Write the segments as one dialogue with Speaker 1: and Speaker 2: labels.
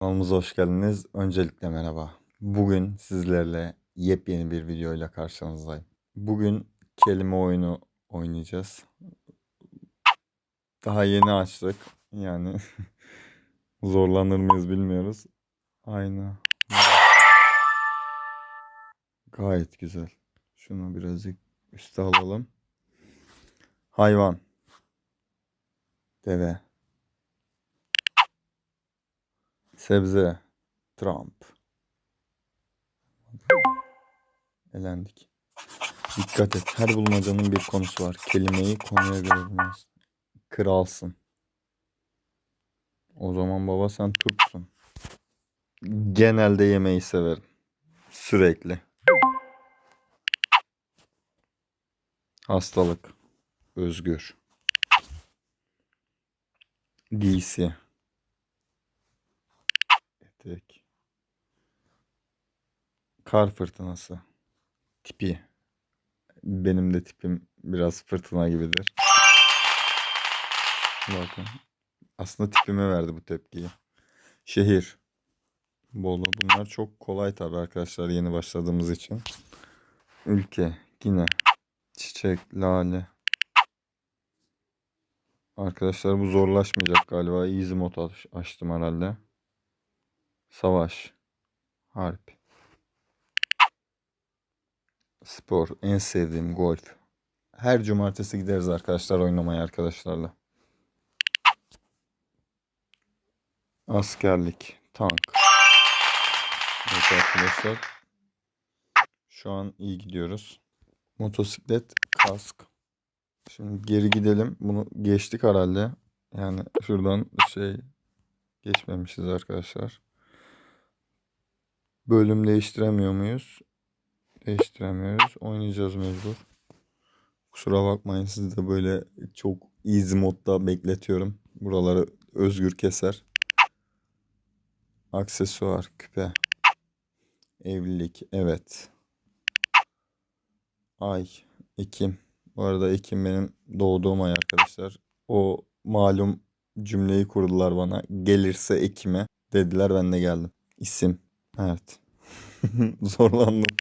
Speaker 1: Kanalımıza hoş geldiniz. Öncelikle merhaba. Bugün sizlerle yepyeni bir videoyla karşınızdayım. Bugün kelime oyunu oynayacağız. Daha yeni açtık. Yani zorlanır mıyız bilmiyoruz. Aynı. Gayet güzel. Şunu birazcık üste alalım. Hayvan. Deve. Sebze. Trump. Elendik. Dikkat et. Her bulmacanın bir konusu var. Kelimeyi konuya göre bulmalısın. Kralsın. O zaman baba sen Türksün. Genelde yemeği severim. Sürekli. Hastalık. Özgür. Giysi. Kar fırtınası. Tipi. Benim de tipim biraz fırtına gibidir. Bakın. Aslında tipime verdi bu tepkiyi. Şehir. Bolu. Bunlar çok kolay tabii arkadaşlar yeni başladığımız için. Ülke. Yine. Çiçek. Lale. Arkadaşlar bu zorlaşmayacak galiba. Easy mod aç- açtım herhalde. Savaş. Harp. Spor. En sevdiğim golf. Her cumartesi gideriz arkadaşlar oynamaya arkadaşlarla. Askerlik. Tank. Evet arkadaşlar. Şu an iyi gidiyoruz. Motosiklet. Kask. Şimdi geri gidelim. Bunu geçtik herhalde. Yani şuradan şey geçmemişiz arkadaşlar. Bölüm değiştiremiyor muyuz? Değiştiremiyoruz. Oynayacağız mecbur. Kusura bakmayın sizi de böyle çok easy modda bekletiyorum. Buraları özgür keser. Aksesuar, küpe. Evlilik, evet. Ay, Ekim. Bu arada Ekim benim doğduğum ay arkadaşlar. O malum cümleyi kurdular bana. Gelirse Ekim'e dediler ben de geldim. İsim. Evet. Zorlandım.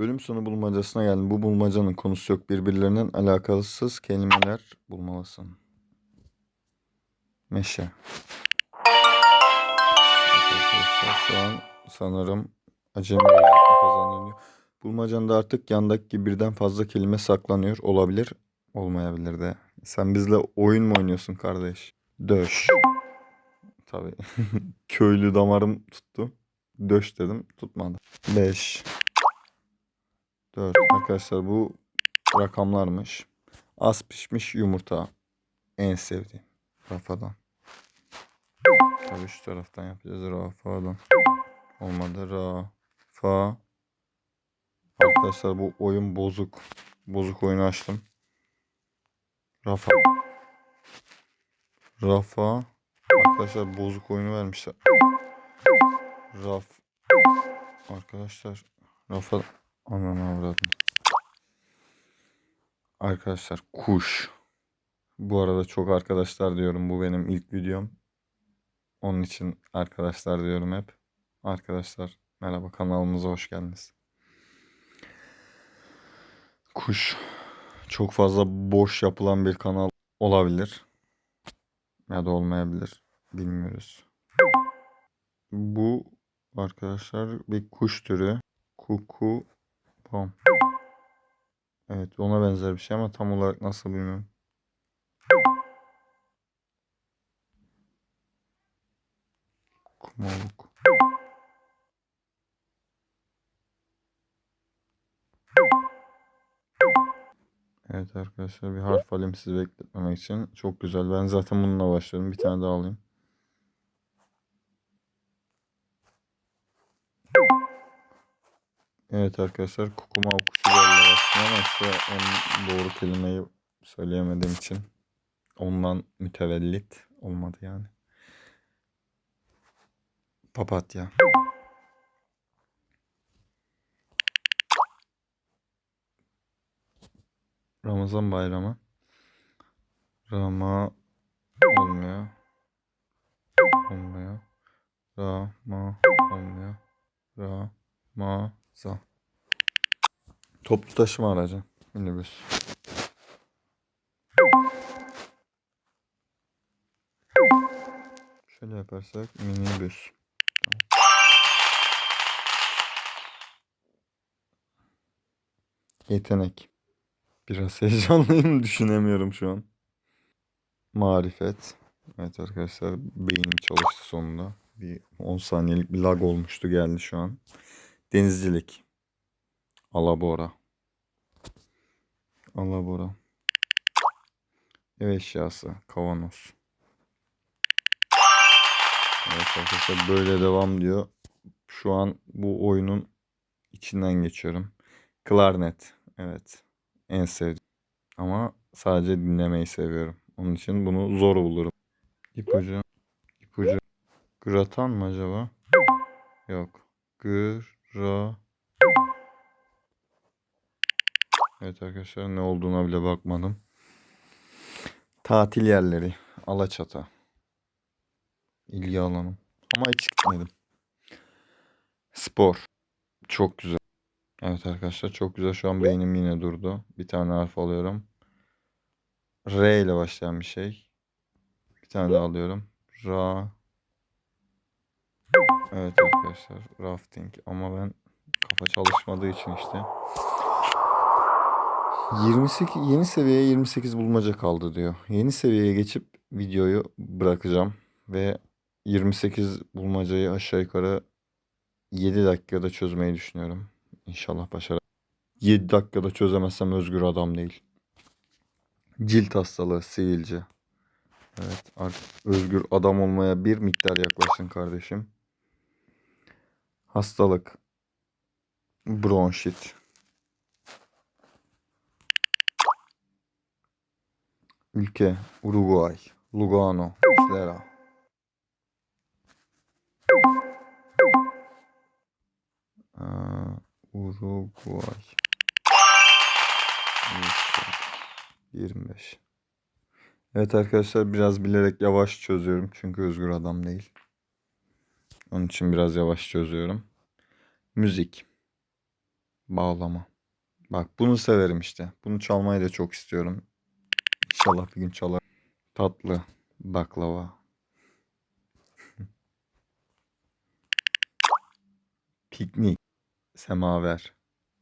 Speaker 1: Bölüm sonu bulmacasına geldim. Bu bulmacanın konusu yok. Birbirlerinden alakasız kelimeler bulmalısın. Meşe. Arkadaşlar şu an sanırım acemi kazanılıyor. Bulmacanda artık yandaki birden fazla kelime saklanıyor. Olabilir, olmayabilir de. Sen bizle oyun mu oynuyorsun kardeş? Döş. Tabii. Köylü damarım tuttu. Döş dedim, tutmadı. 5. 4. Arkadaşlar bu rakamlarmış. Az pişmiş yumurta. En sevdiğim. Rafadan. Tabii şu taraftan yapacağız. Rafa'dan. Olmadı. Rafa. Arkadaşlar bu oyun bozuk. Bozuk oyunu açtım. Rafa. Rafa. Arkadaşlar bozuk oyunu vermişler. Raf. Arkadaşlar. Rafa. Aman avradım. Arkadaşlar kuş. Bu arada çok arkadaşlar diyorum. Bu benim ilk videom. Onun için arkadaşlar diyorum hep. Arkadaşlar merhaba kanalımıza hoş geldiniz. Kuş. Çok fazla boş yapılan bir kanal olabilir. Ya da olmayabilir. Bilmiyoruz. Bu arkadaşlar bir kuş türü. Kuku pom. Evet ona benzer bir şey ama tam olarak nasıl bilmiyorum. Kumaluk. Evet arkadaşlar bir harf alayım sizi bekletmemek için. Çok güzel. Ben zaten bununla başladım. Bir tane daha alayım. Evet arkadaşlar kukuma kuşu derler aslında ama işte onun doğru kelimeyi söyleyemediğim için ondan mütevellit olmadı yani. Papatya. Ramazan bayramı. Rama olmuyor. Olmuyor. Rama olmuyor. Ramaza. Toplu taşıma aracı. Minibüs. Şöyle yaparsak minibüs. Yetenek. Biraz heyecanlıyım düşünemiyorum şu an. Marifet. Evet arkadaşlar beynim çalıştı sonunda. Bir 10 saniyelik bir lag olmuştu geldi şu an. Denizcilik. Alabora. Alabora. Ev eşyası. Kavanoz. Evet arkadaşlar böyle devam diyor. Şu an bu oyunun içinden geçiyorum. Klarnet. Evet. En sevdiğim. Ama sadece dinlemeyi seviyorum. Onun için bunu zor bulurum. İpucu. İpucu. Gratan mı acaba? Yok. Gra. Evet arkadaşlar ne olduğuna bile bakmadım. Tatil yerleri. Alaçatı. İlgi alanım. Ama hiç gitmedim. Spor. Çok güzel. Evet arkadaşlar çok güzel. Şu an beynim yine durdu. Bir tane harf alıyorum. R ile başlayan bir şey. Bir tane daha alıyorum. Ra. Evet arkadaşlar. Rafting. Ama ben kafa çalışmadığı için işte. 28 yeni seviyeye 28 bulmaca kaldı diyor. Yeni seviyeye geçip videoyu bırakacağım ve 28 bulmacayı aşağı yukarı 7 dakikada çözmeyi düşünüyorum. İnşallah başarırım. 7 dakikada çözemezsem özgür adam değil. Cilt hastalığı, sivilce. Evet, artık özgür adam olmaya bir miktar yaklaşın kardeşim. Hastalık. Bronşit. Ülke. Uruguay. Lugano. Muslera. Aa, Uruguay. 25. Evet arkadaşlar biraz bilerek yavaş çözüyorum. Çünkü özgür adam değil. Onun için biraz yavaş çözüyorum. Müzik. Bağlama. Bak bunu severim işte. Bunu çalmayı da çok istiyorum. İnşallah bir gün çalar. Tatlı. Baklava. Piknik. Semaver.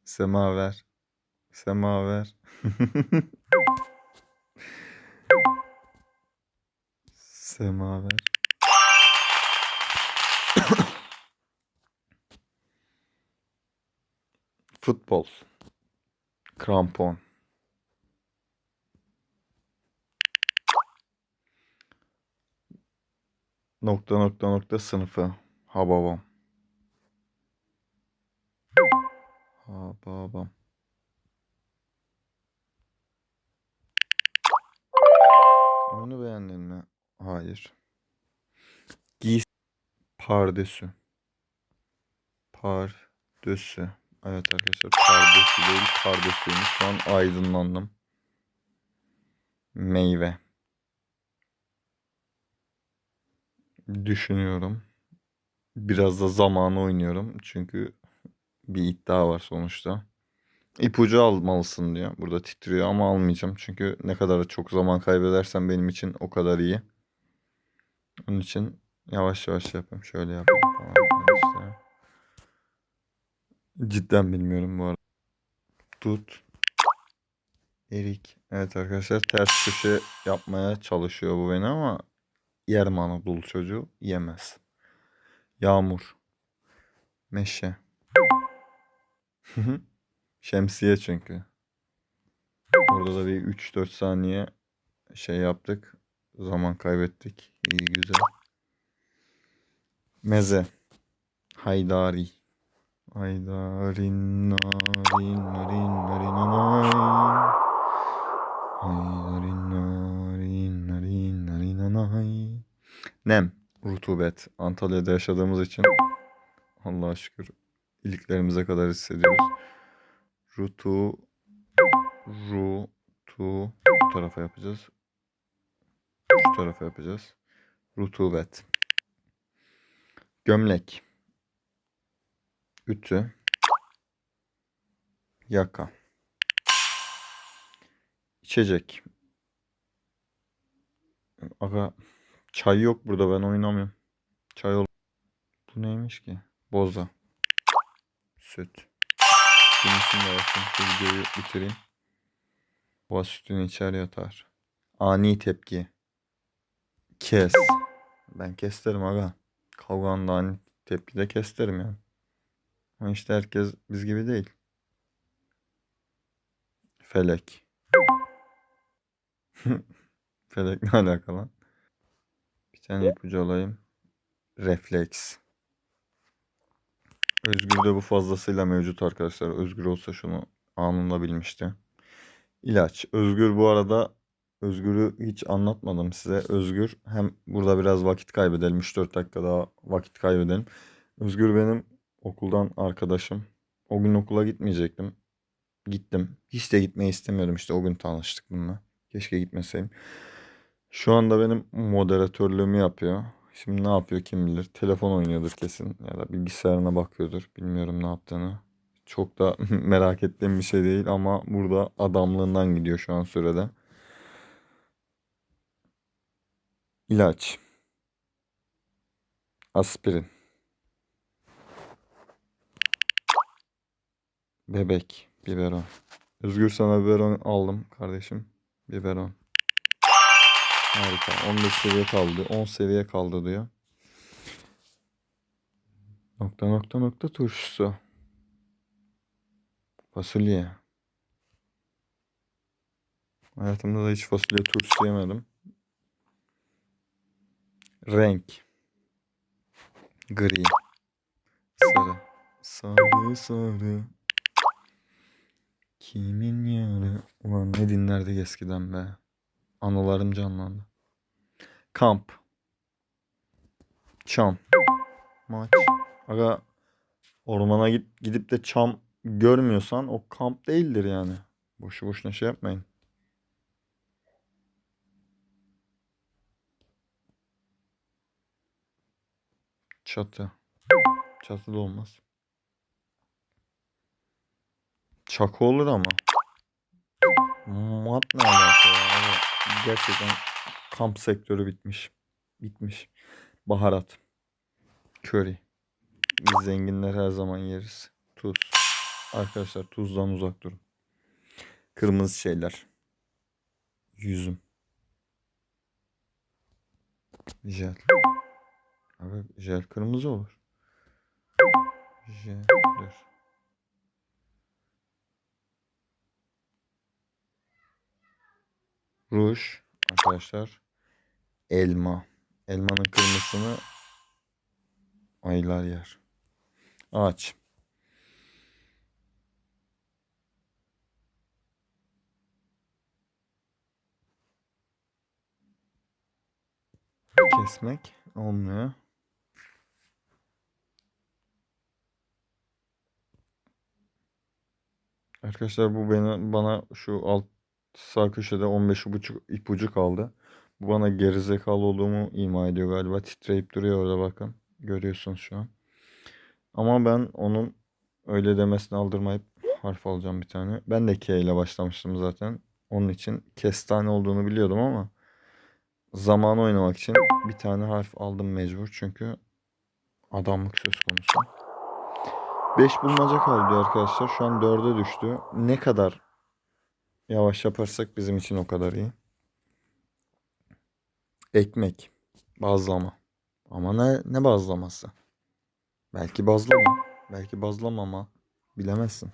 Speaker 1: Semaver. Semaver. Semaver. Futbol. Krampon. Nokta nokta nokta sınıfı. Hababam. Hababam. Oyunu beğendin mi? Hayır. Giys pardesü. Pardesü. Evet arkadaşlar pardesü değil pardesüymüş. Şu an aydınlandım. Meyve. Düşünüyorum. Biraz da zamanı oynuyorum. Çünkü bir iddia var sonuçta. İpucu almalısın diyor. Burada titriyor ama almayacağım. Çünkü ne kadar çok zaman kaybedersem benim için o kadar iyi. Onun için yavaş yavaş yapayım. Şöyle yapayım Cidden bilmiyorum bu arada. Tut. Erik. Evet arkadaşlar ters köşe yapmaya çalışıyor bu beni ama yer mi Anadolu çocuğu? Yemez. Yağmur. Meşe. Şemsiye çünkü. Orada da bir 3-4 saniye şey yaptık. Zaman kaybettik. İyi güzel. Meze. Haydari. Haydarin narin narin narin nanay. Haydarin narin narin narin nanay. Nem. Rutubet. Antalya'da yaşadığımız için Allah'a şükür iliklerimize kadar hissediyoruz. Rutu Ru bu tarafa yapacağız. Şu tarafa yapacağız. Rutubet. Gömlek. Ütü. Yaka. İçecek. Aga çay yok burada ben oynamıyorum. Çay ol. Bu neymiş ki? Boza. Süt. Sütün içinde bakayım. Videoyu bitireyim. Boğa sütünü içer yatar. Ani tepki. Kes. Ben kesterim aga. Kavganın da ani tepkide kesterim yani. Ama işte herkes biz gibi değil. Felek. Felek ne alakalı? Bir tane ipucu alayım. Refleks. Özgür'de bu fazlasıyla mevcut arkadaşlar. Özgür olsa şunu anında bilmişti. İlaç. Özgür bu arada Özgür'ü hiç anlatmadım size. Özgür hem burada biraz vakit kaybedelim. 3-4 dakika daha vakit kaybedelim. Özgür benim okuldan arkadaşım. O gün okula gitmeyecektim. Gittim. Hiç de gitmeyi istemiyordum. İşte o gün tanıştık bununla. Keşke gitmeseydim. Şu anda benim moderatörlüğümü yapıyor. Şimdi ne yapıyor kim bilir. Telefon oynuyordur kesin. Ya da bilgisayarına bakıyordur. Bilmiyorum ne yaptığını. Çok da merak ettiğim bir şey değil ama burada adamlığından gidiyor şu an sürede. İlaç. Aspirin. Bebek. Biberon. Özgür sana biberon aldım kardeşim. Biberon. Harika. 15 seviye kaldı. 10 seviye kaldı diyor. Nokta nokta nokta turşusu. Fasulye. Hayatımda da hiç fasulye turşusu yemedim. Renk. Gri. Sarı. Sarı sarı. Kimin yarı? Ulan ne dinlerdik eskiden be. Anılarım canlandı. Kamp. Çam. Maç. Aga ormana git, gidip de çam görmüyorsan o kamp değildir yani. Boşu boşuna şey yapmayın. Çatı. Çatı da olmaz. Çakı olur ama. Mat ne alaka ya? Gerçekten kamp sektörü bitmiş. Bitmiş. Baharat. Köri. Biz zenginler her zaman yeriz. Tuz. Arkadaşlar tuzdan uzak durun. Kırmızı şeyler. Yüzüm. Jel. Abi jel kırmızı olur. Jel. Dur. Ruj. Arkadaşlar. Elma. Elmanın kırmızısını ayılar yer. Ağaç. Kesmek olmuyor. Arkadaşlar bu beni bana şu alt sağ köşede 15,5 ipucu kaldı. Bu bana gerizekalı olduğumu ima ediyor galiba. Titreyip duruyor orada bakın. Görüyorsunuz şu an. Ama ben onun öyle demesini aldırmayıp harf alacağım bir tane. Ben de K ile başlamıştım zaten. Onun için kestane olduğunu biliyordum ama zamanı oynamak için bir tane harf aldım mecbur. Çünkü adamlık söz konusu. 5 bulmaca kaldı arkadaşlar. Şu an 4'e düştü. Ne kadar yavaş yaparsak bizim için o kadar iyi. Ekmek. Bazlama. Ama ne, ne bazlaması? Belki bazlama. Belki bazlama ama bilemezsin.